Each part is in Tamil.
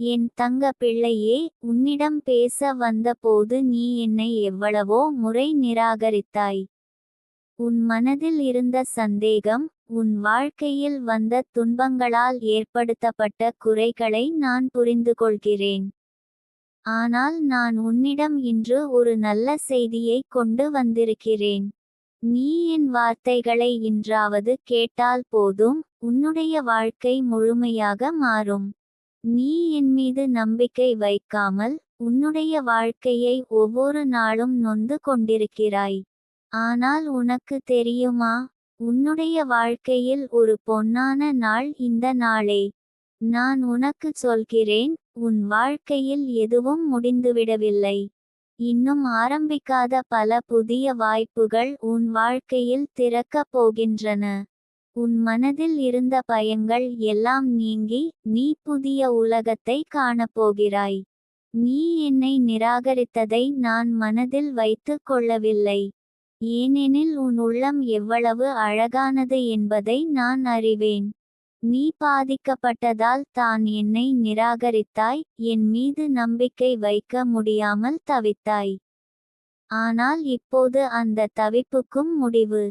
என் தங்க பிள்ளையே உன்னிடம் பேச வந்தபோது நீ என்னை எவ்வளவோ முறை நிராகரித்தாய். உன் மனதில் இருந்த சந்தேகம் உன் வாழ்க்கையில் வந்த துன்பங்களால் ஏற்படுத்தப்பட்ட குறைகளை நான் புரிந்து கொள்கிறேன். ஆனால் நான் உன்னிடம் இன்று ஒரு நல்ல செய்தியை கொண்டு வந்திருக்கிறேன். நீ என் வார்த்தைகளை இன்றாவது கேட்டால் போதும் உன்னுடைய வாழ்க்கை முழுமையாக மாறும். நீ என் மீது நம்பிக்கை வைக்காமல் உன்னுடைய வாழ்க்கையை ஒவ்வொரு நாளும் நொந்து கொண்டிருக்கிறாய். ஆனால் உனக்கு தெரியுமா? உன்னுடைய வாழ்க்கையில் ஒரு பொன்னான நாள் இந்த நாளே. நான் உனக்கு சொல்கிறேன் உன் வாழ்க்கையில் எதுவும் முடிந்துவிடவில்லை. இன்னும் ஆரம்பிக்காத பல புதிய வாய்ப்புகள் உன் வாழ்க்கையில் திறக்கப் போகின்றன. உன் மனதில் இருந்த பயங்கள் எல்லாம் நீங்கி நீ புதிய உலகத்தை காணப்போகிறாய். நீ என்னை நிராகரித்ததை நான் மனதில் வைத்துக் கொள்ளவில்லை. ஏனெனில் உன் உள்ளம் எவ்வளவு அழகானது என்பதை நான் அறிவேன். நீ பாதிக்கப்பட்டதால் தான் என்னை நிராகரித்தாய் என் மீது நம்பிக்கை வைக்க முடியாமல் தவித்தாய். ஆனால் இப்போது அந்த தவிப்புக்கும் முடிவு.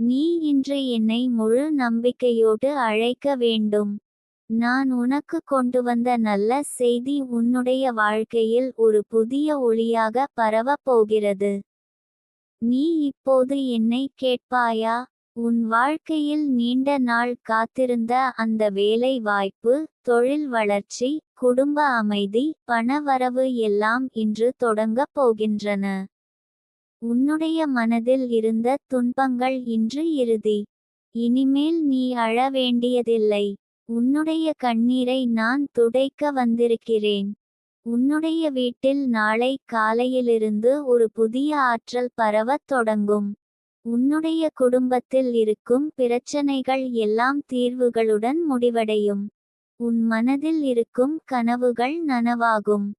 நீ இன்று என்னை முழு நம்பிக்கையோடு அழைக்க வேண்டும். நான் உனக்கு கொண்டு வந்த நல்ல செய்தி உன்னுடைய வாழ்க்கையில் ஒரு புதிய ஒளியாக பரவப் போகிறது. நீ இப்போது என்னை கேட்பாயா? உன் வாழ்க்கையில் நீண்ட நாள் காத்திருந்த அந்த வேலை வாய்ப்பு தொழில் வளர்ச்சி குடும்ப அமைதி பணவரவு எல்லாம் இன்று தொடங்கப் போகின்றன. உன்னுடைய மனதில் இருந்த துன்பங்கள் இன்று இறுதி. இனிமேல் நீ அழ வேண்டியதில்லை. உன்னுடைய கண்ணீரை நான் துடைக்க வந்திருக்கிறேன். உன்னுடைய வீட்டில் நாளை காலையிலிருந்து ஒரு புதிய ஆற்றல் பரவத் தொடங்கும். உன்னுடைய குடும்பத்தில் இருக்கும் பிரச்சனைகள் எல்லாம் தீர்வுகளுடன் முடிவடையும். உன் மனதில் இருக்கும் கனவுகள் நனவாகும்.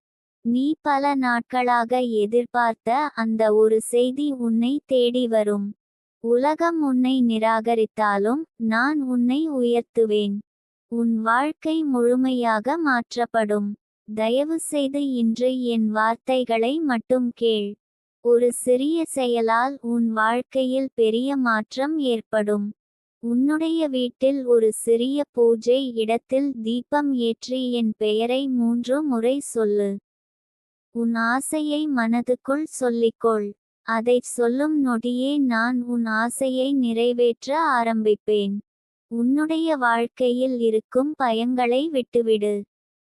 நீ பல நாட்களாக எதிர்பார்த்த அந்த ஒரு செய்தி உன்னை தேடி வரும். உலகம் உன்னை நிராகரித்தாலும் நான் உன்னை உயர்த்துவேன். உன் வாழ்க்கை முழுமையாக மாற்றப்படும். தயவு செய்து இன்று என் வார்த்தைகளை மட்டும் கேள். ஒரு சிறிய செயலால் உன் வாழ்க்கையில் பெரிய மாற்றம் ஏற்படும். உன்னுடைய வீட்டில் ஒரு சிறிய பூஜை இடத்தில் தீபம் ஏற்றி என் பெயரை மூன்று முறை சொல்லு. உன் ஆசையை மனதுக்குள் சொல்லிக்கொள். அதைச் சொல்லும் நொடியே நான் உன் ஆசையை நிறைவேற்ற ஆரம்பிப்பேன். உன்னுடைய வாழ்க்கையில் இருக்கும் பயங்களை விட்டுவிடு.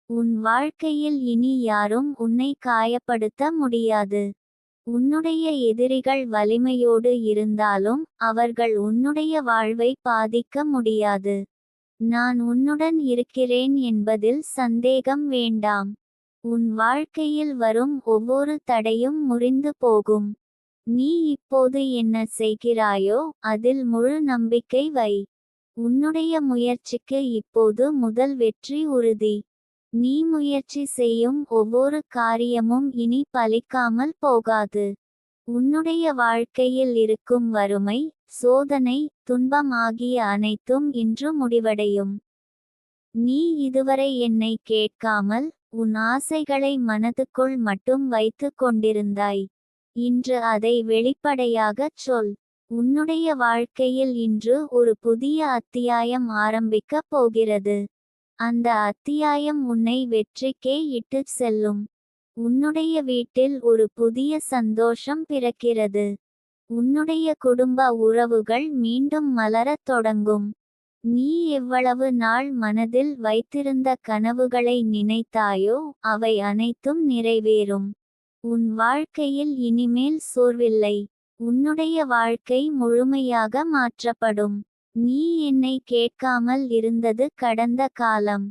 உன் வாழ்க்கையில் இனி யாரும் உன்னை காயப்படுத்த முடியாது. உன்னுடைய எதிரிகள் வலிமையோடு இருந்தாலும் அவர்கள் உன்னுடைய வாழ்வை பாதிக்க முடியாது. நான் உன்னுடன் இருக்கிறேன் என்பதில் சந்தேகம் வேண்டாம். உன் வாழ்க்கையில் வரும் ஒவ்வொரு தடையும் முறிந்து போகும். நீ இப்போது என்ன செய்கிறாயோ அதில் முழு நம்பிக்கை வை. உன்னுடைய முயற்சிக்கு இப்போது முதல் வெற்றி உறுதி. நீ முயற்சி செய்யும் ஒவ்வொரு காரியமும் இனி பலிக்காமல் போகாது. உன்னுடைய வாழ்க்கையில் இருக்கும் வறுமை சோதனை துன்பம் ஆகிய அனைத்தும் இன்று முடிவடையும். நீ இதுவரை என்னை கேட்காமல் உன் ஆசைகளை மனதுக்குள் மட்டும் வைத்து கொண்டிருந்தாய். இன்று அதை வெளிப்படையாகச் சொல். உன்னுடைய வாழ்க்கையில் இன்று ஒரு புதிய அத்தியாயம் ஆரம்பிக்கப் போகிறது. அந்த அத்தியாயம் உன்னை வெற்றிக்கே இட்டுச் செல்லும். உன்னுடைய வீட்டில் ஒரு புதிய சந்தோஷம் பிறக்கிறது. உன்னுடைய குடும்ப உறவுகள் மீண்டும் மலரத் தொடங்கும். நீ எவ்வளவு நாள் மனதில் வைத்திருந்த கனவுகளை நினைத்தாயோ அவை அனைத்தும் நிறைவேறும். உன் வாழ்க்கையில் இனிமேல் சோர்வில்லை. உன்னுடைய வாழ்க்கை முழுமையாக மாற்றப்படும். நீ என்னை கேட்காமல் இருந்தது கடந்த காலம்.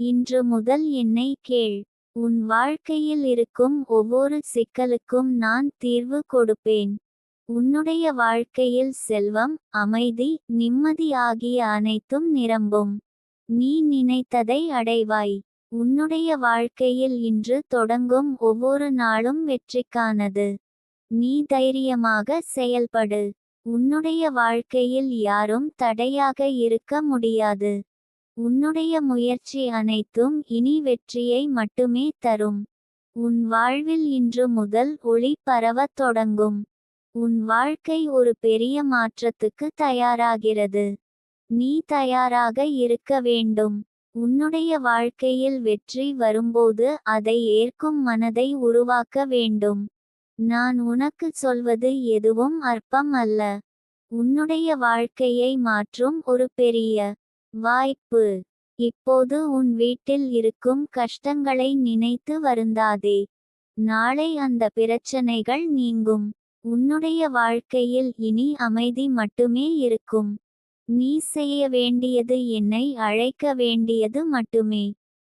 இன்று முதல் என்னை கேள். உன் வாழ்க்கையில் இருக்கும் ஒவ்வொரு சிக்கலுக்கும் நான் தீர்வு கொடுப்பேன். உன்னுடைய வாழ்க்கையில் செல்வம் அமைதி நிம்மதி ஆகிய அனைத்தும் நிரம்பும். நீ நினைத்ததை அடைவாய். உன்னுடைய வாழ்க்கையில் இன்று தொடங்கும் ஒவ்வொரு நாளும் வெற்றிக்கானது. நீ தைரியமாக செயல்படு. உன்னுடைய வாழ்க்கையில் யாரும் தடையாக இருக்க முடியாது. உன்னுடைய முயற்சி அனைத்தும் இனி வெற்றியை மட்டுமே தரும். உன் வாழ்வில் இன்று முதல் ஒளி பரவத் தொடங்கும். உன் வாழ்க்கை ஒரு பெரிய மாற்றத்துக்கு தயாராகிறது. நீ தயாராக இருக்க வேண்டும். உன்னுடைய வாழ்க்கையில் வெற்றி வரும்போது அதை ஏற்கும் மனதை உருவாக்க வேண்டும். நான் உனக்கு சொல்வது எதுவும் அற்பம் அல்ல. உன்னுடைய வாழ்க்கையை மாற்றும் ஒரு பெரிய வாய்ப்பு. இப்போது உன் வீட்டில் இருக்கும் கஷ்டங்களை நினைத்து வருந்தாதே. நாளை அந்த பிரச்சனைகள் நீங்கும். உன்னுடைய வாழ்க்கையில் இனி அமைதி மட்டுமே இருக்கும். நீ செய்ய வேண்டியது என்னை அழைக்க வேண்டியது மட்டுமே.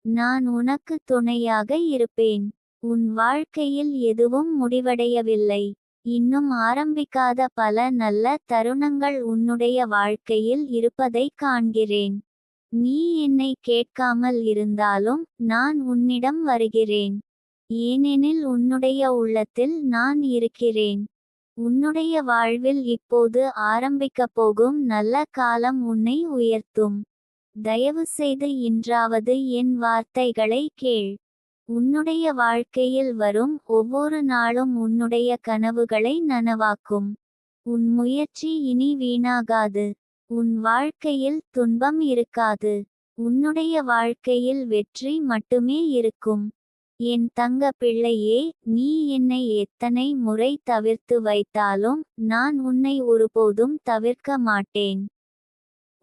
நான் உனக்கு துணையாக இருப்பேன். உன் வாழ்க்கையில் எதுவும் முடிவடையவில்லை. இன்னும் ஆரம்பிக்காத பல நல்ல தருணங்கள் உன்னுடைய வாழ்க்கையில் இருப்பதை காண்கிறேன். நீ என்னை கேட்காமல் இருந்தாலும் நான் உன்னிடம் வருகிறேன். ஏனெனில் உன்னுடைய உள்ளத்தில் நான் இருக்கிறேன். உன்னுடைய வாழ்வில் இப்போது ஆரம்பிக்கப் போகும் நல்ல காலம் உன்னை உயர்த்தும். தயவு செய்து இன்றாவது என் வார்த்தைகளை கேள். உன்னுடைய வாழ்க்கையில் வரும் ஒவ்வொரு நாளும் உன்னுடைய கனவுகளை நனவாக்கும். உன் முயற்சி இனி வீணாகாது. உன் வாழ்க்கையில் துன்பம் இருக்காது. உன்னுடைய வாழ்க்கையில் வெற்றி மட்டுமே இருக்கும். என் தங்க பிள்ளையே நீ என்னை எத்தனை முறை தவிர்த்து வைத்தாலும் நான் உன்னை ஒருபோதும் தவிர்க்க மாட்டேன்.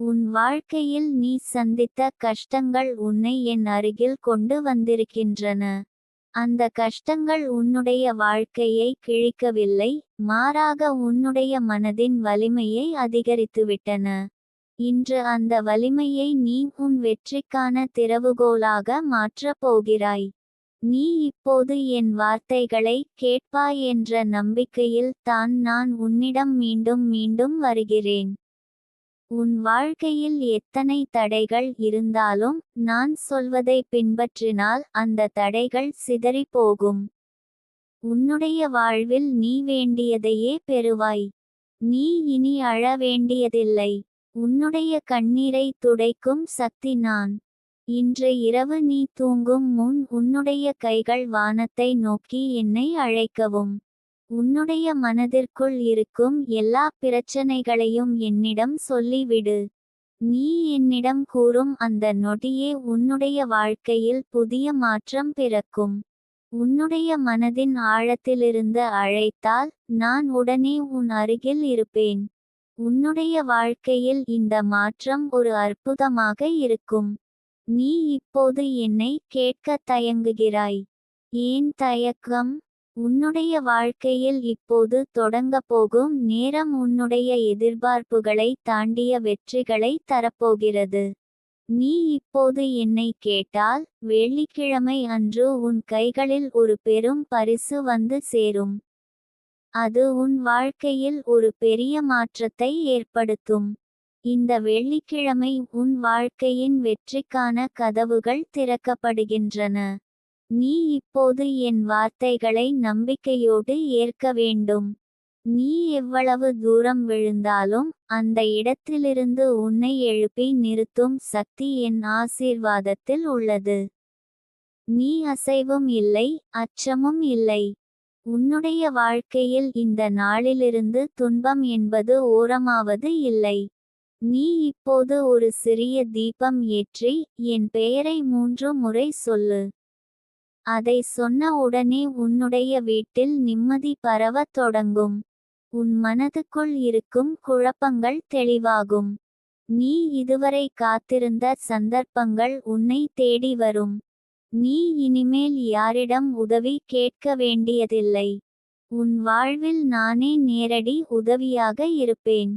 உன் வாழ்க்கையில் நீ சந்தித்த கஷ்டங்கள் உன்னை என் அருகில் கொண்டு வந்திருக்கின்றன. அந்த கஷ்டங்கள் உன்னுடைய வாழ்க்கையை கிழிக்கவில்லை மாறாக உன்னுடைய மனதின் வலிமையை அதிகரித்துவிட்டன. இன்று அந்த வலிமையை நீ உன் வெற்றிக்கான திறவுகோலாக மாற்றப் போகிறாய். நீ இப்போது என் வார்த்தைகளை கேட்பாய் என்ற நம்பிக்கையில் தான் நான் உன்னிடம் மீண்டும் மீண்டும் வருகிறேன். உன் வாழ்க்கையில் எத்தனை தடைகள் இருந்தாலும் நான் சொல்வதை பின்பற்றினால் அந்த தடைகள் சிதறி போகும் உன்னுடைய வாழ்வில் நீ வேண்டியதையே பெறுவாய். நீ இனி அழ வேண்டியதில்லை. உன்னுடைய கண்ணீரை துடைக்கும் சக்தி நான். இன்று இரவு நீ தூங்கும் முன் உன்னுடைய கைகள் வானத்தை நோக்கி என்னை அழைக்கவும். உன்னுடைய மனதிற்குள் இருக்கும் எல்லா பிரச்சனைகளையும் என்னிடம் சொல்லிவிடு. நீ என்னிடம் கூறும் அந்த நொடியே உன்னுடைய வாழ்க்கையில் புதிய மாற்றம் பிறக்கும். உன்னுடைய மனதின் ஆழத்திலிருந்து அழைத்தால் நான் உடனே உன் அருகில் இருப்பேன். உன்னுடைய வாழ்க்கையில் இந்த மாற்றம் ஒரு அற்புதமாக இருக்கும். நீ இப்போது என்னை கேட்க தயங்குகிறாய். ஏன் தயக்கம்? உன்னுடைய வாழ்க்கையில் இப்போது தொடங்க போகும் நேரம் உன்னுடைய எதிர்பார்ப்புகளை தாண்டிய வெற்றிகளை தரப்போகிறது. நீ இப்போது என்னை கேட்டால் வெள்ளிக்கிழமை அன்று உன் கைகளில் ஒரு பெரும் பரிசு வந்து சேரும். அது உன் வாழ்க்கையில் ஒரு பெரிய மாற்றத்தை ஏற்படுத்தும். இந்த வெள்ளிக்கிழமை உன் வாழ்க்கையின் வெற்றிக்கான கதவுகள் திறக்கப்படுகின்றன. நீ இப்போது என் வார்த்தைகளை நம்பிக்கையோடு ஏற்க வேண்டும். நீ எவ்வளவு தூரம் விழுந்தாலும் அந்த இடத்திலிருந்து உன்னை எழுப்பி நிறுத்தும் சக்தி என் ஆசீர்வாதத்தில் உள்ளது. நீ அசைவும் இல்லை அச்சமும் இல்லை. உன்னுடைய வாழ்க்கையில் இந்த நாளிலிருந்து துன்பம் என்பது ஓரமாவது இல்லை. நீ இப்போது ஒரு சிறிய தீபம் ஏற்றி என் பெயரை மூன்று முறை சொல்லு. அதை சொன்ன உடனே உன்னுடைய வீட்டில் நிம்மதி பரவத் தொடங்கும். உன் மனதுக்குள் இருக்கும் குழப்பங்கள் தெளிவாகும். நீ இதுவரை காத்திருந்த சந்தர்ப்பங்கள் உன்னை தேடி வரும். நீ இனிமேல் யாரிடம் உதவி கேட்க வேண்டியதில்லை. உன் வாழ்வில் நானே நேரடி உதவியாக இருப்பேன்.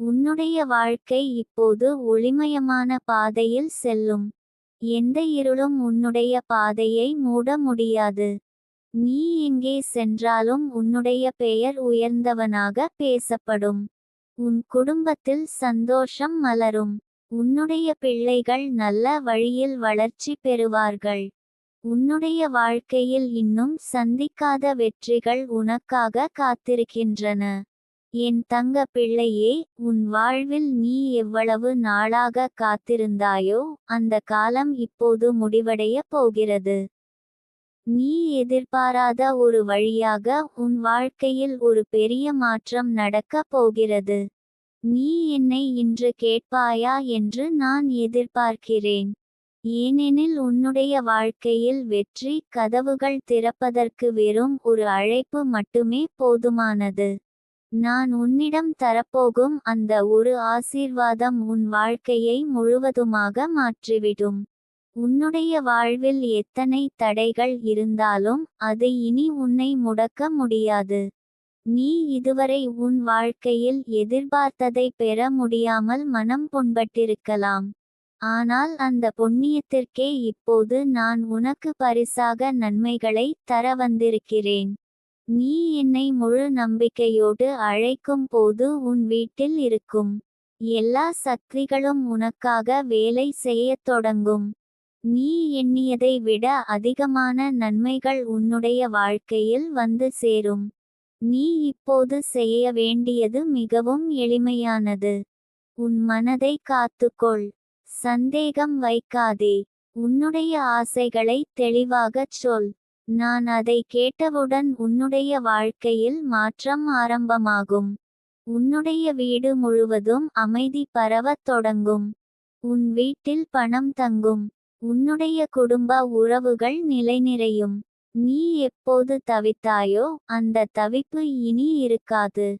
உன்னுடைய வாழ்க்கை இப்போது ஒளிமயமான பாதையில் செல்லும். எந்த இருளும் உன்னுடைய பாதையை மூட முடியாது. நீ எங்கே சென்றாலும் உன்னுடைய பெயர் உயர்ந்தவனாக பேசப்படும். உன் குடும்பத்தில் சந்தோஷம் மலரும். உன்னுடைய பிள்ளைகள் நல்ல வழியில் வளர்ச்சி பெறுவார்கள். உன்னுடைய வாழ்க்கையில் இன்னும் சந்திக்காத வெற்றிகள் உனக்காக காத்திருக்கின்றன. என் தங்க பிள்ளையே உன் வாழ்வில் நீ எவ்வளவு நாளாக காத்திருந்தாயோ அந்த காலம் இப்போது முடிவடையப் போகிறது. நீ எதிர்பாராத ஒரு வழியாக உன் வாழ்க்கையில் ஒரு பெரிய மாற்றம் நடக்கப் போகிறது. நீ என்னை இன்று கேட்பாயா என்று நான் எதிர்பார்க்கிறேன். ஏனெனில் உன்னுடைய வாழ்க்கையில் வெற்றி கதவுகள் திறப்பதற்கு வெறும் ஒரு அழைப்பு மட்டுமே போதுமானது. நான் உன்னிடம் தரப்போகும் அந்த ஒரு ஆசீர்வாதம் உன் வாழ்க்கையை முழுவதுமாக மாற்றிவிடும். உன்னுடைய வாழ்வில் எத்தனை தடைகள் இருந்தாலும் அது இனி உன்னை முடக்க முடியாது. நீ இதுவரை உன் வாழ்க்கையில் எதிர்பார்த்ததை பெற முடியாமல் மனம் புண்பட்டிருக்கலாம். ஆனால் அந்த புண்ணியத்திற்கே இப்போது நான் உனக்கு பரிசாக நன்மைகளை தர வந்திருக்கிறேன். நீ என்னை முழு நம்பிக்கையோடு அழைக்கும் போது உன் வீட்டில் இருக்கும் எல்லா சக்திகளும் உனக்காக வேலை செய்யத் தொடங்கும். நீ எண்ணியதை விட அதிகமான நன்மைகள் உன்னுடைய வாழ்க்கையில் வந்து சேரும். நீ இப்போது செய்ய வேண்டியது மிகவும் எளிமையானது. உன் மனதை காத்துக்கொள். சந்தேகம் வைக்காதே. உன்னுடைய ஆசைகளை தெளிவாகச் சொல். நான் அதை கேட்டவுடன் உன்னுடைய வாழ்க்கையில் மாற்றம் ஆரம்பமாகும். உன்னுடைய வீடு முழுவதும் அமைதி பரவத் தொடங்கும். உன் வீட்டில் பணம் தங்கும். உன்னுடைய குடும்ப உறவுகள் நிலைநிறையும். நீ எப்போது தவித்தாயோ அந்த தவிப்பு இனி இருக்காது.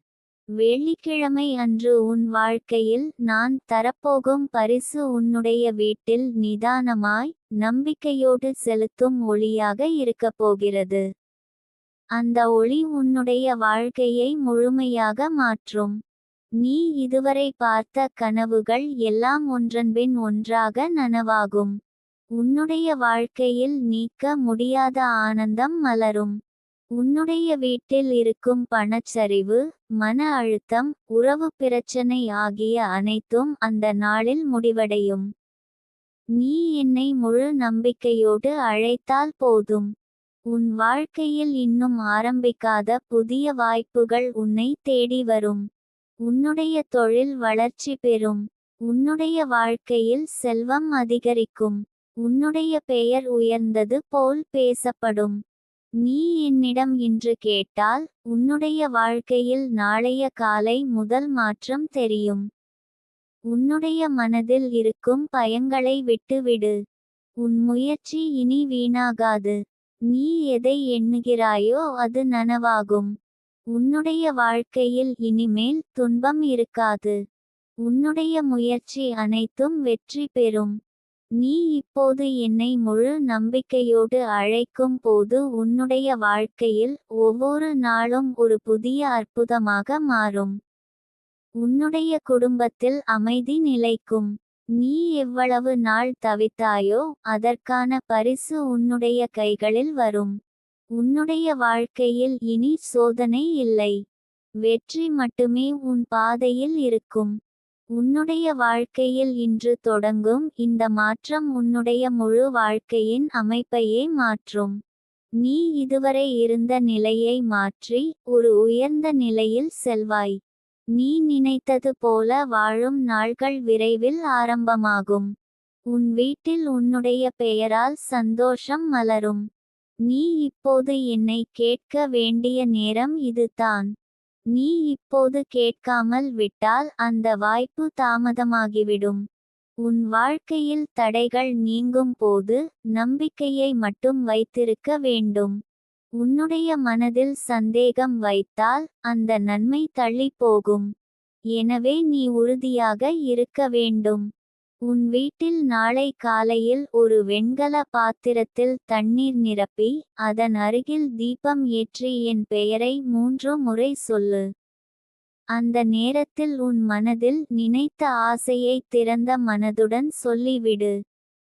வெள்ளிக்கிழமை அன்று உன் வாழ்க்கையில் நான் தரப்போகும் பரிசு உன்னுடைய வீட்டில் நிதானமாய் நம்பிக்கையோடு செலுத்தும் ஒளியாக இருக்கப் போகிறது. அந்த ஒளி உன்னுடைய வாழ்க்கையை முழுமையாக மாற்றும். நீ இதுவரை பார்த்த கனவுகள் எல்லாம் ஒன்றன்பின் ஒன்றாக நனவாகும். உன்னுடைய வாழ்க்கையில் நீக்க முடியாத ஆனந்தம் மலரும். உன்னுடைய வீட்டில் இருக்கும் பணச்சரிவு மன அழுத்தம் உறவு பிரச்சனை ஆகிய அனைத்தும் அந்த நாளில் முடிவடையும். நீ என்னை முழு நம்பிக்கையோடு அழைத்தால் போதும். உன் வாழ்க்கையில் இன்னும் ஆரம்பிக்காத புதிய வாய்ப்புகள் உன்னை தேடி வரும். உன்னுடைய தொழில் வளர்ச்சி பெறும். உன்னுடைய வாழ்க்கையில் செல்வம் அதிகரிக்கும். உன்னுடைய பெயர் உயர்ந்தது போல் பேசப்படும். நீ என்னிடம் இன்று கேட்டால் உன்னுடைய வாழ்க்கையில் நாளைய காலை முதல் மாற்றம் தெரியும். உன்னுடைய மனதில் இருக்கும் பயங்களை விட்டுவிடு. உன் முயற்சி இனி வீணாகாது. நீ எதை எண்ணுகிறாயோ அது நனவாகும். உன்னுடைய வாழ்க்கையில் இனிமேல் துன்பம் இருக்காது. உன்னுடைய முயற்சி அனைத்தும் வெற்றி பெறும். நீ இப்போது என்னை முழு நம்பிக்கையோடு அழைக்கும் போது உன்னுடைய வாழ்க்கையில் ஒவ்வொரு நாளும் ஒரு புதிய அற்புதமாக மாறும். உன்னுடைய குடும்பத்தில் அமைதி நிலைக்கும். நீ எவ்வளவு நாள் தவித்தாயோ அதற்கான பரிசு உன்னுடைய கைகளில் வரும். உன்னுடைய வாழ்க்கையில் இனி சோதனை இல்லை. வெற்றி மட்டுமே உன் பாதையில் இருக்கும். உன்னுடைய வாழ்க்கையில் இன்று தொடங்கும் இந்த மாற்றம் உன்னுடைய முழு வாழ்க்கையின் அமைப்பையே மாற்றும். நீ இதுவரை இருந்த நிலையை மாற்றி ஒரு உயர்ந்த நிலையில் செல்வாய். நீ நினைத்தது போல வாழும் நாள்கள் விரைவில் ஆரம்பமாகும். உன் வீட்டில் உன்னுடைய பெயரால் சந்தோஷம் மலரும். நீ இப்போது என்னை கேட்க வேண்டிய நேரம் இதுதான். நீ இப்போது கேட்காமல் விட்டால் அந்த வாய்ப்பு தாமதமாகிவிடும். உன் வாழ்க்கையில் தடைகள் நீங்கும் போது நம்பிக்கையை மட்டும் வைத்திருக்க வேண்டும். உன்னுடைய மனதில் சந்தேகம் வைத்தால் அந்த நன்மை தள்ளி போகும். எனவே நீ உறுதியாக இருக்க வேண்டும். உன் வீட்டில் நாளை காலையில் ஒரு வெண்கல பாத்திரத்தில் தண்ணீர் நிரப்பி அதன் அருகில் தீபம் ஏற்றி என் பெயரை மூன்று முறை சொல்லு. அந்த நேரத்தில் உன் மனதில் நினைத்த ஆசையை திறந்த மனதுடன் சொல்லிவிடு.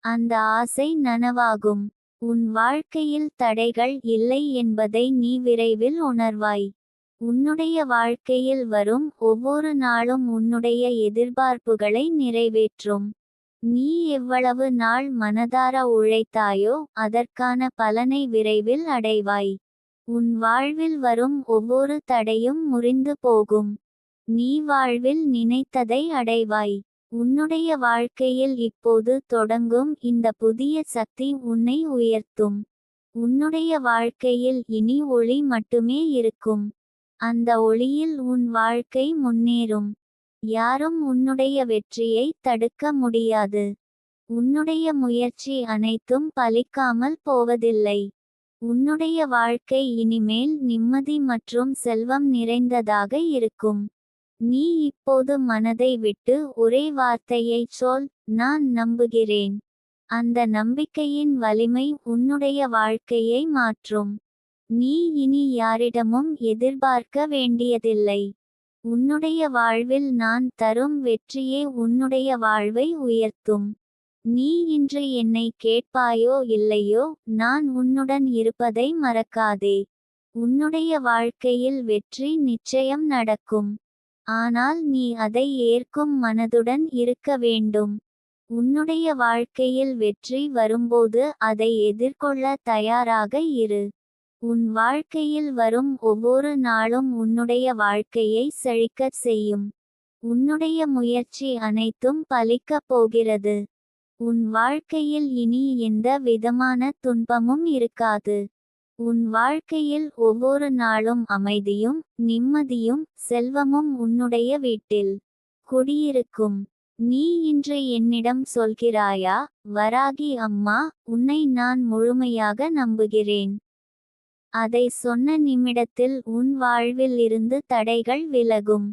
அந்த ஆசை நனவாகும். உன் வாழ்க்கையில் தடைகள் இல்லை என்பதை நீ விரைவில் உணர்வாய். உன்னுடைய வாழ்க்கையில் வரும் ஒவ்வொரு நாளும் உன்னுடைய எதிர்பார்ப்புகளை நிறைவேற்றும். நீ எவ்வளவு நாள் மனதார உழைத்தாயோ அதற்கான பலனை விரைவில் அடைவாய். உன் வாழ்வில் வரும் ஒவ்வொரு தடையும் முறிந்து போகும். நீ வாழ்வில் நினைத்ததை அடைவாய். உன்னுடைய வாழ்க்கையில் இப்போது தொடங்கும் இந்த புதிய சக்தி உன்னை உயர்த்தும். உன்னுடைய வாழ்க்கையில் இனி ஒளி மட்டுமே இருக்கும். அந்த ஒளியில் உன் வாழ்க்கை முன்னேறும். யாரும் உன்னுடைய வெற்றியை தடுக்க முடியாது. உன்னுடைய முயற்சி அனைத்தும் பலிக்காமல் போவதில்லை. உன்னுடைய வாழ்க்கை இனிமேல் நிம்மதி மற்றும் செல்வம் நிறைந்ததாக இருக்கும். நீ இப்போது மனதை விட்டு ஒரே வார்த்தையைச் சொல் நான் நம்புகிறேன். அந்த நம்பிக்கையின் வலிமை உன்னுடைய வாழ்க்கையை மாற்றும். நீ இனி யாரிடமும் எதிர்பார்க்க வேண்டியதில்லை. உன்னுடைய வாழ்வில் நான் தரும் வெற்றியே உன்னுடைய வாழ்வை உயர்த்தும். நீ இன்று என்னை கேட்பாயோ இல்லையோ நான் உன்னுடன் இருப்பதை மறக்காதே. உன்னுடைய வாழ்க்கையில் வெற்றி நிச்சயம் நடக்கும். ஆனால் நீ அதை ஏற்கும் மனதுடன் இருக்க வேண்டும். உன்னுடைய வாழ்க்கையில் வெற்றி வரும்போது அதை எதிர்கொள்ள தயாராக இரு. உன் வாழ்க்கையில் வரும் ஒவ்வொரு நாளும் உன்னுடைய வாழ்க்கையை செழிக்கச் செய்யும். உன்னுடைய முயற்சி அனைத்தும் பலிக்கப் போகிறது. உன் வாழ்க்கையில் இனி எந்த விதமான துன்பமும் இருக்காது. உன் வாழ்க்கையில் ஒவ்வொரு நாளும் அமைதியும் நிம்மதியும் செல்வமும் உன்னுடைய வீட்டில் குடியிருக்கும். நீ இன்று என்னிடம் சொல்கிறாயா? வராகி அம்மா உன்னை நான் முழுமையாக நம்புகிறேன். அதை சொன்ன நிமிடத்தில் உன் வாழ்வில் இருந்து தடைகள் விலகும்.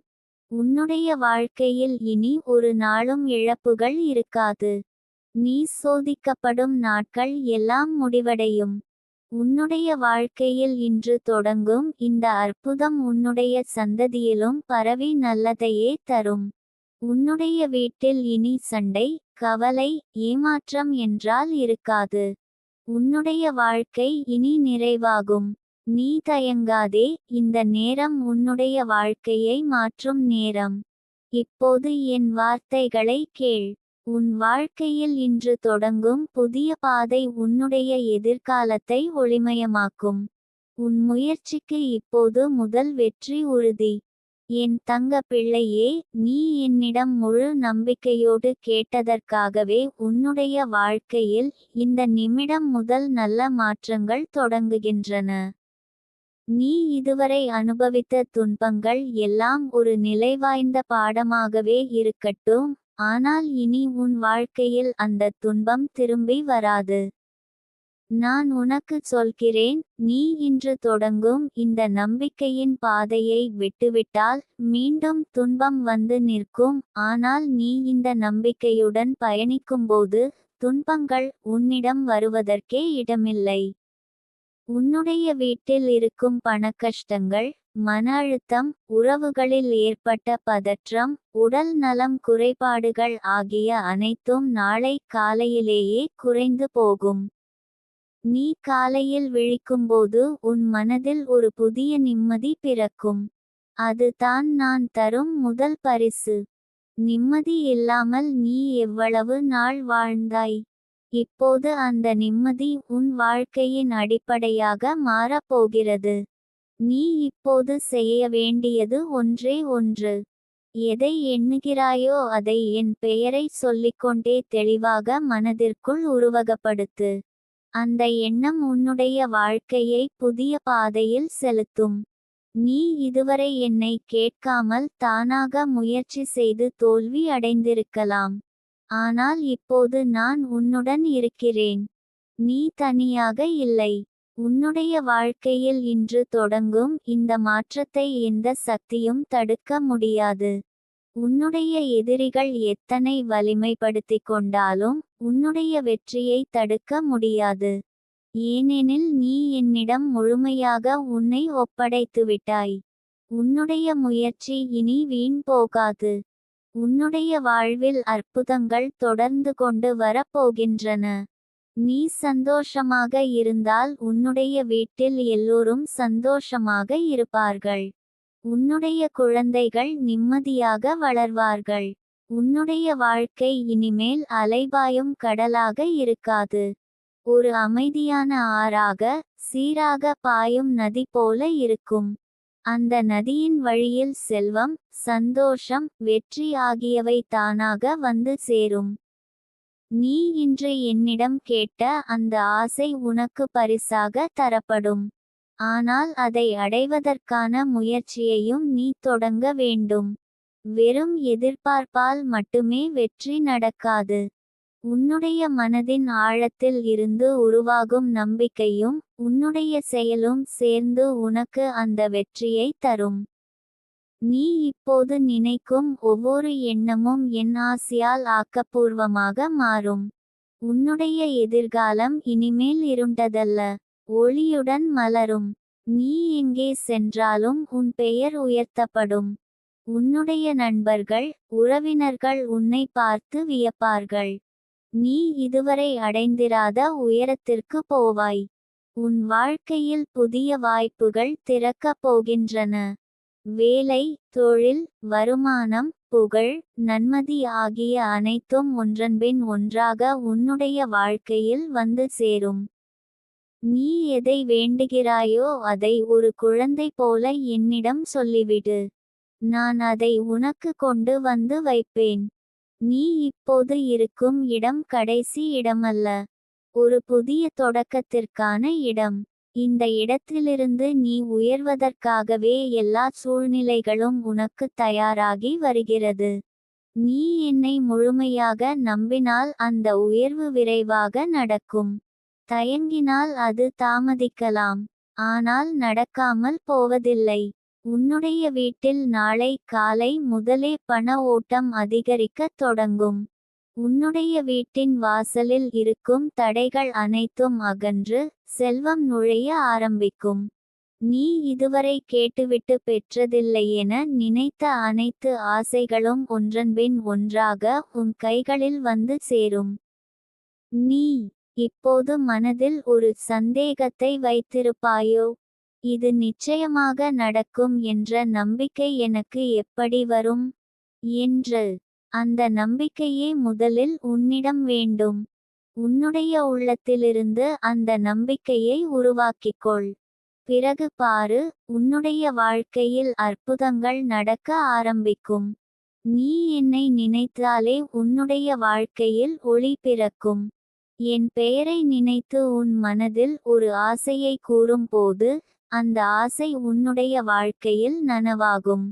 உன்னுடைய வாழ்க்கையில் இனி ஒரு நாளும் இழப்புகள் இருக்காது. நீ சோதிக்கப்படும் நாட்கள் எல்லாம் முடிவடையும். உன்னுடைய வாழ்க்கையில் இன்று தொடங்கும் இந்த அற்புதம் உன்னுடைய சந்ததியிலும் பரவி நல்லதையே தரும். உன்னுடைய வீட்டில் இனி சண்டை கவலை ஏமாற்றம் என்றால் இருக்காது. உன்னுடைய வாழ்க்கை இனி நிறைவாகும். நீ தயங்காதே இந்த நேரம் உன்னுடைய வாழ்க்கையை மாற்றும் நேரம். இப்போது என் வார்த்தைகளை கேள். உன் வாழ்க்கையில் இன்று தொடங்கும் புதிய பாதை உன்னுடைய எதிர்காலத்தை ஒளிமயமாக்கும். உன் முயற்சிக்கு இப்போது முதல் வெற்றி உறுதி. என் தங்க பிள்ளையே நீ என்னிடம் முழு நம்பிக்கையோடு கேட்டதற்காகவே உன்னுடைய வாழ்க்கையில் இந்த நிமிடம் முதல் நல்ல மாற்றங்கள் தொடங்குகின்றன. நீ இதுவரை அனுபவித்த துன்பங்கள் எல்லாம் ஒரு நிலைவாய்ந்த பாடமாகவே இருக்கட்டும் ஆனால் இனி உன் வாழ்க்கையில் அந்த துன்பம் திரும்பி வராது. நான் உனக்கு சொல்கிறேன் நீ இன்று தொடங்கும் இந்த நம்பிக்கையின் பாதையை விட்டுவிட்டால் மீண்டும் துன்பம் வந்து நிற்கும். ஆனால் நீ இந்த நம்பிக்கையுடன் பயணிக்கும்போது துன்பங்கள் உன்னிடம் வருவதற்கே இடமில்லை. உன்னுடைய வீட்டில் இருக்கும் பணக்கஷ்டங்கள் மன அழுத்தம் உறவுகளில் ஏற்பட்ட பதற்றம் உடல் நலம் குறைபாடுகள் ஆகிய அனைத்தும் நாளை காலையிலேயே குறைந்து போகும். நீ காலையில் விழிக்கும்போது உன் மனதில் ஒரு புதிய நிம்மதி பிறக்கும். அது தான் நான் தரும் முதல் பரிசு. நிம்மதி இல்லாமல் நீ எவ்வளவு நாள் வாழ்ந்தாய்? இப்போது அந்த நிம்மதி உன் வாழ்க்கையின் அடிப்படையாக மாறப்போகிறது. நீ இப்போது செய்ய வேண்டியது ஒன்றே ஒன்று. எதை எண்ணுகிறாயோ அதை என் பெயரை சொல்லிக்கொண்டே தெளிவாக மனதிற்குள் உருவகப்படுத்து. அந்த எண்ணம் உன்னுடைய வாழ்க்கையை புதிய பாதையில் செலுத்தும். நீ இதுவரை என்னை கேட்காமல் தானாக முயற்சி செய்து தோல்வி அடைந்திருக்கலாம். ஆனால் இப்போது நான் உன்னுடன் இருக்கிறேன். நீ தனியாக இல்லை. உன்னுடைய வாழ்க்கையில் இன்று தொடங்கும் இந்த மாற்றத்தை எந்த சக்தியும் தடுக்க முடியாது. உன்னுடைய எதிரிகள் எத்தனை வலிமைப்படுத்திக் கொண்டாலும் உன்னுடைய வெற்றியை தடுக்க முடியாது. ஏனெனில் நீ என்னிடம் முழுமையாக உன்னை ஒப்படைத்துவிட்டாய் உன்னுடைய முயற்சி இனி வீண் போகாது. உன்னுடைய வாழ்வில் அற்புதங்கள் தொடர்ந்து கொண்டு வரப்போகின்றன. நீ சந்தோஷமாக இருந்தால் உன்னுடைய வீட்டில் எல்லோரும் சந்தோஷமாக இருப்பார்கள். உன்னுடைய குழந்தைகள் நிம்மதியாக வளர்வார்கள். உன்னுடைய வாழ்க்கை இனிமேல் அலைபாயும் கடலாக இருக்காது. ஒரு அமைதியான ஆறாக சீராக பாயும் நதி போல இருக்கும். அந்த நதியின் வழியில் செல்வம் சந்தோஷம் வெற்றி ஆகியவை தானாக வந்து சேரும். நீ இன்று என்னிடம் கேட்ட அந்த ஆசை உனக்கு பரிசாக தரப்படும். ஆனால் அதை அடைவதற்கான முயற்சியையும் நீ தொடங்க வேண்டும். வெறும் எதிர்பார்ப்பால் மட்டுமே வெற்றி நடக்காது. உன்னுடைய மனதின் ஆழத்தில் இருந்து உருவாகும் நம்பிக்கையும் உன்னுடைய செயலும் சேர்ந்து உனக்கு அந்த வெற்றியை தரும். நீ இப்போது நினைக்கும் ஒவ்வொரு எண்ணமும் என் ஆசையால் ஆக்கப்பூர்வமாக மாறும். உன்னுடைய எதிர்காலம் இனிமேல் இருண்டதல்ல. ஒளியுடன் மலரும். நீ எங்கே சென்றாலும் உன் பெயர் உயர்த்தப்படும். உன்னுடைய நண்பர்கள் உறவினர்கள் உன்னை பார்த்து வியப்பார்கள். நீ இதுவரை அடைந்திராத உயரத்திற்கு போவாய். உன் வாழ்க்கையில் புதிய வாய்ப்புகள் திறக்கப் போகின்றன. வேலை தொழில் வருமானம் புகழ் நன்மதி ஆகிய அனைத்தும் ஒன்றன்பின் ஒன்றாக உன்னுடைய வாழ்க்கையில் வந்து சேரும். நீ எதை வேண்டுகிறாயோ அதை ஒரு குழந்தை போல என்னிடம் சொல்லிவிடு. நான் அதை உனக்கு கொண்டு வந்து வைப்பேன். நீ இப்போது இருக்கும் இடம் கடைசி இடமல்ல. ஒரு புதிய தொடக்கத்திற்கான இடம். இந்த இடத்திலிருந்து நீ உயர்வதற்காகவே எல்லா சூழ்நிலைகளும் உனக்கு தயாராகி வருகிறது. நீ என்னை முழுமையாக நம்பினால் அந்த உயர்வு விரைவாக நடக்கும். தயங்கினால் அது தாமதிக்கலாம். ஆனால் நடக்காமல் போவதில்லை. உன்னுடைய வீட்டில் நாளை காலை முதலே பண ஓட்டம் அதிகரிக்கத் தொடங்கும். உன்னுடைய வீட்டின் வாசலில் இருக்கும் தடைகள் அனைத்தும் அகன்று செல்வம் நுழைய ஆரம்பிக்கும். நீ இதுவரை கேட்டுவிட்டு பெற்றதில்லை என நினைத்த அனைத்து ஆசைகளும் ஒன்றன்பின் ஒன்றாக உன் கைகளில் வந்து சேரும். நீ இப்போது மனதில் ஒரு சந்தேகத்தை வைத்திருப்பாயோ? இது நிச்சயமாக நடக்கும் என்ற நம்பிக்கை எனக்கு எப்படி வரும்? என்று அந்த நம்பிக்கையே முதலில் உன்னிடம் வேண்டும். உன்னுடைய உள்ளத்திலிருந்து அந்த நம்பிக்கையை உருவாக்கிக்கொள். பிறகு பாரு உன்னுடைய வாழ்க்கையில் அற்புதங்கள் நடக்க ஆரம்பிக்கும். நீ என்னை நினைத்தாலே உன்னுடைய வாழ்க்கையில் ஒளி பிறக்கும். என் பெயரை நினைத்து உன் மனதில் ஒரு ஆசையை கூறும்போது அந்த ஆசை உன்னுடைய வாழ்க்கையில் நனவாகும்.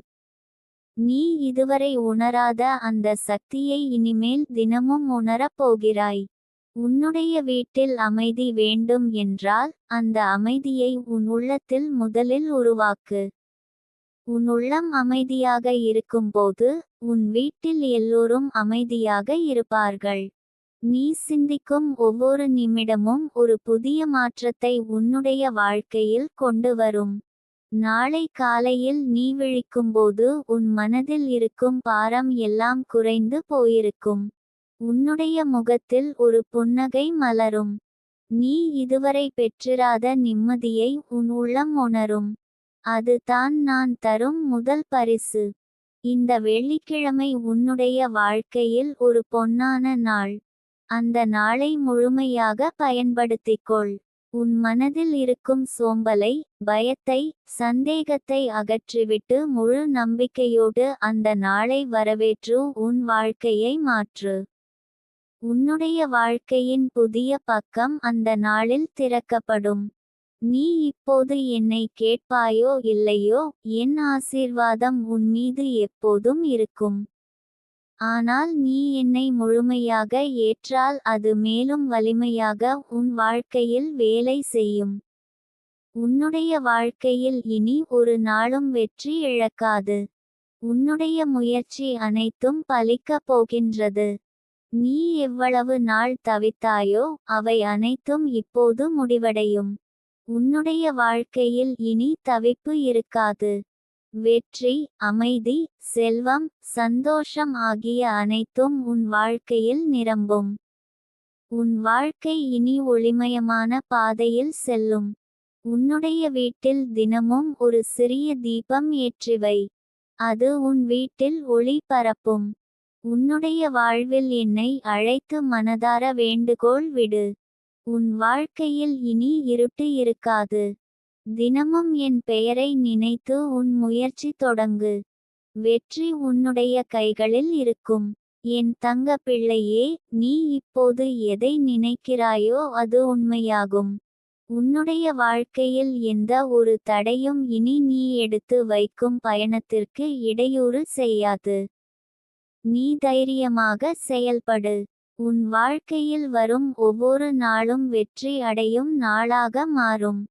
நீ இதுவரை உணராத அந்த சக்தியை இனிமேல் தினமும் உணரப் போகிறாய். உன்னுடைய வீட்டில் அமைதி வேண்டும் என்றால் அந்த அமைதியை உன் உள்ளத்தில் முதலில் உருவாக்கு. உன் உள்ளம் அமைதியாக இருக்கும்போது உன் வீட்டில் எல்லோரும் அமைதியாக இருப்பார்கள். நீ சிந்திக்கும் ஒவ்வொரு நிமிடமும் ஒரு புதிய மாற்றத்தை உன்னுடைய வாழ்க்கையில் கொண்டு வரும். நாளை காலையில் நீ விழிக்கும்போது உன் மனதில் இருக்கும் பாரம் எல்லாம் குறைந்து போயிருக்கும். உன்னுடைய முகத்தில் ஒரு புன்னகை மலரும். நீ இதுவரை பெற்றிராத நிம்மதியை உன் உள்ளம் உணரும். அது தான் நான் தரும் முதல் பரிசு. இந்த வெள்ளிக்கிழமை உன்னுடைய வாழ்க்கையில் ஒரு பொன்னான நாள். அந்த நாளை முழுமையாக பயன்படுத்திக்கொள். உன் மனதில் இருக்கும் சோம்பலை பயத்தை சந்தேகத்தை அகற்றிவிட்டு முழு நம்பிக்கையோடு அந்த நாளை வரவேற்று உன் வாழ்க்கையை மாற்று. உன்னுடைய வாழ்க்கையின் புதிய பக்கம் அந்த நாளில் திறக்கப்படும். நீ இப்போது என்னை கேட்பாயோ இல்லையோ என் ஆசீர்வாதம் உன் மீது எப்போதும் இருக்கும். ஆனால் நீ என்னை முழுமையாக ஏற்றால் அது மேலும் வலிமையாக உன் வாழ்க்கையில் வேலை செய்யும். உன்னுடைய வாழ்க்கையில் இனி ஒரு நாளும் வெற்றி இழக்காது. உன்னுடைய முயற்சி அனைத்தும் பலிக்கப் போகின்றது. நீ எவ்வளவு நாள் தவித்தாயோ அவை அனைத்தும் இப்போது முடிவடையும். உன்னுடைய வாழ்க்கையில் இனி தவிப்பு இருக்காது. வெற்றி அமைதி செல்வம் சந்தோஷம் ஆகிய அனைத்தும் உன் வாழ்க்கையில் நிரம்பும். உன் வாழ்க்கை இனி ஒளிமயமான பாதையில் செல்லும். உன்னுடைய வீட்டில் தினமும் ஒரு சிறிய தீபம் ஏற்றிவை. அது உன் வீட்டில் ஒளி பரப்பும். உன்னுடைய வாழ்வில் என்னை அழைத்து மனதார வேண்டுகோள் விடு. உன் வாழ்க்கையில் இனி இருட்டு இருக்காது. தினமும் என் பெயரை நினைத்து உன் முயற்சி தொடங்கு. வெற்றி உன்னுடைய கைகளில் இருக்கும். என் தங்க பிள்ளையே நீ இப்போது எதை நினைக்கிறாயோ அது உண்மையாகும். உன்னுடைய வாழ்க்கையில் எந்த ஒரு தடையும் இனி நீ எடுத்து வைக்கும் பயணத்திற்கு இடையூறு செய்யாது. நீ தைரியமாக செயல்படு. உன் வாழ்க்கையில் வரும் ஒவ்வொரு நாளும் வெற்றி அடையும் நாளாக மாறும்.